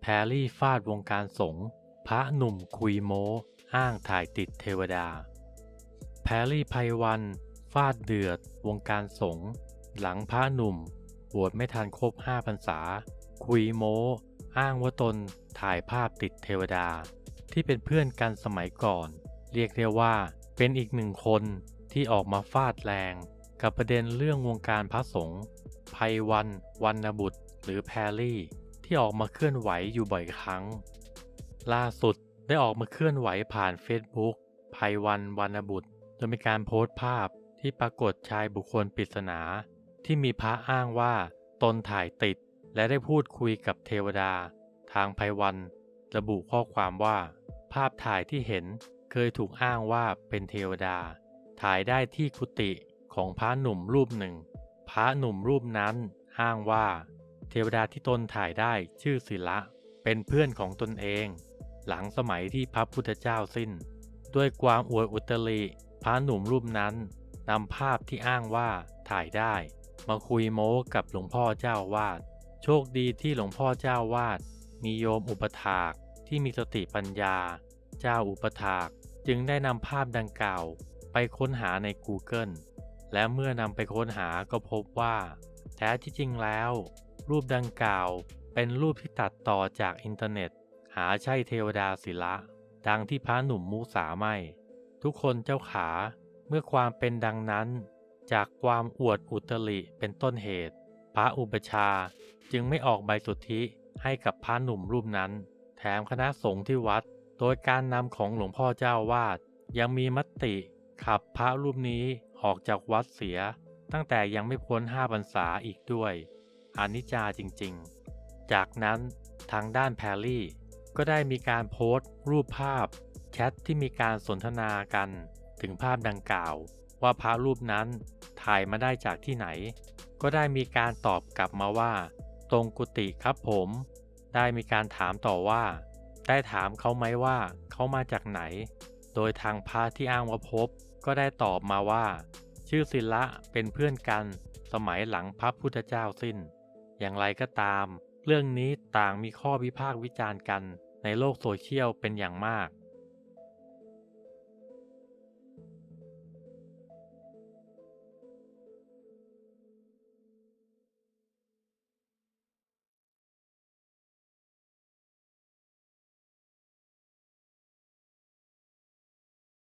แพรรี่ฟาดวงการสงฆ์พระหนุ่มคุยโม้ อ้างถ่ายติดเทวดา แพรรี่ไพวันฟาดเดือด วงการสงฆ์หลังพระหนุ่มบวชไม่ทันครบห้าพรรษา คุยโม้ อ้างว่าตนถ่ายภาพติดเทวดา ที่เป็นเพื่อนกันสมัยก่อน เรียกได้ว่าเป็นอีกหนึ่งคนที่ออกมาฟาดแรง กับประเด็นเรื่องวงการพระสงฆ์ไพวันวันนบุตร หรือแพรรี่ ที่ออกมาเคลื่อนไหวอยู่บ่อยครั้ง ล่าสุดได้ออกมาเคลื่อนไหวผ่านเฟซบุ๊กไพวันวันบุตรโดยมีการโพสต์ภาพที่ปรากฏชายบุคคลปริศนา ที่มีพระอ้างว่าตนถ่ายติดและได้พูดคุยกับเทวดา ทางไพวัน ระบุข้อความว่า ภาพถ่ายที่เห็นเคยถูกอ้างว่าเป็นเทวดา ถ่ายได้ที่กุฏิของพระหนุ่มรูปหนึ่ง พระหนุ่มรูปนั้นอ้างว่า เทวดาที่ตนถ่ายได้ชื่อศิละ เป็นเพื่อนของตนเอง หลังสมัยที่พระพุทธเจ้าสิ้น ด้วยความอวดอุตริพระหนุ่มรูปนั้นนำภาพที่อ้างว่าถ่ายได้ มาคุยโม้กับหลวงพ่อเจ้าวาด โชคดีที่หลวงพ่อเจ้าวาด มีโยมอุปถากที่มีสติปัญญา เจ้าอุปถากจึงได้นำภาพดังกล่าวไปค้นหาใน Google และเมื่อนำไปค้นหาก็พบว่า แท้ที่จริงแล้ว รูปดังกล่าว เป็นรูปที่ตัดต่อจากอินเทอร์เน็ต หาใช่เทวดาศิละ ดังที่พระหนุ่มมูสาไม่ ทุกคนเจ้าขาเมื่อความเป็นดังนั้น จากความอวดอุตริเป็นต้นเหตุ พระอุปชาจึงไม่ออกใบสุทธิให้กับพระหนุ่มรูปนั้น แถมคณะสงฆ์ที่วัด โดยการนำของหลวงพ่อเจ้าวาด ยังมีมติขับพระรูปนี้ออกจากวัดเสีย ตั้งแต่ยังไม่พ้นห้าพรรษาอีกด้วย อนิจจาจริงๆ จากนั้นทางด้านแพรรี่ ก็ได้มีการโพสต์ รูปภาพ แชทที่มีการสนทนากันถึงภาพดังกล่าว ว่าพระรูปนั้นถ่ายมาได้จากที่ไหน ก็ได้มีการตอบกลับมาว่า ตรงกุฏิครับผม ได้มีการถามต่อว่า ได้ถามเขาไหมว่าเขามาจากไหน โดยทางพระที่อ้างว่าพบ ก็ได้ตอบมาว่า ชื่อศิละเป็นเพื่อนกัน สมัยหลังพระพุทธเจ้าสิ้น อย่างไรก็ตาม เรื่องนี้ต่างมีข้อวิพากษ์วิจารณ์กันในโลกโซเชียลเป็นอย่างมาก